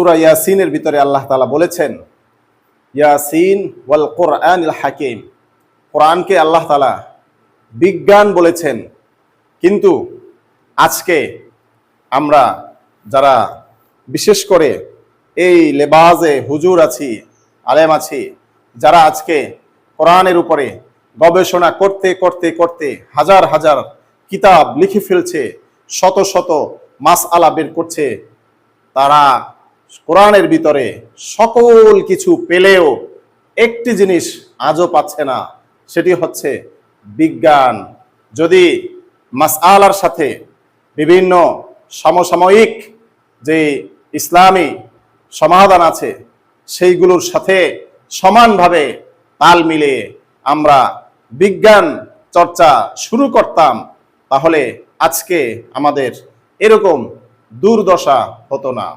সুরা ইয়াসিনের ভিতরে আল্লাহ তালা বলেছেন, ইয়াসিন ওয়াল কোরআন হাকিম। কোরআনকে আল্লাহ তালা বিজ্ঞান বলেছেন। কিন্তু আজকে আমরা যারা বিশেষ করে এই লেবাজে হুজুর আছি, আলেম আছি, যারা আজকে কোরআনের উপরে গবেষণা করতে করতে করতে হাজার হাজার কিতাব লিখে ফেলছে, শত শত মাস আলা বের করছে, তারা কোরআনের ভিতরে সকল কিছু পেলেও একটি জিনিস আজও পাচ্ছে না, সেটি হচ্ছে বিজ্ঞান। যদি মাসআলার সাথে বিভিন্ন সমসাময়িক যে ইসলামী সমাধান আছে, সেইগুলোর সাথে সমানভাবে তাল মিলিয়ে আমরা বিজ্ঞান চর্চা শুরু করতাম, তাহলে আজকে আমাদের এরকম দুর্দশা হতো না।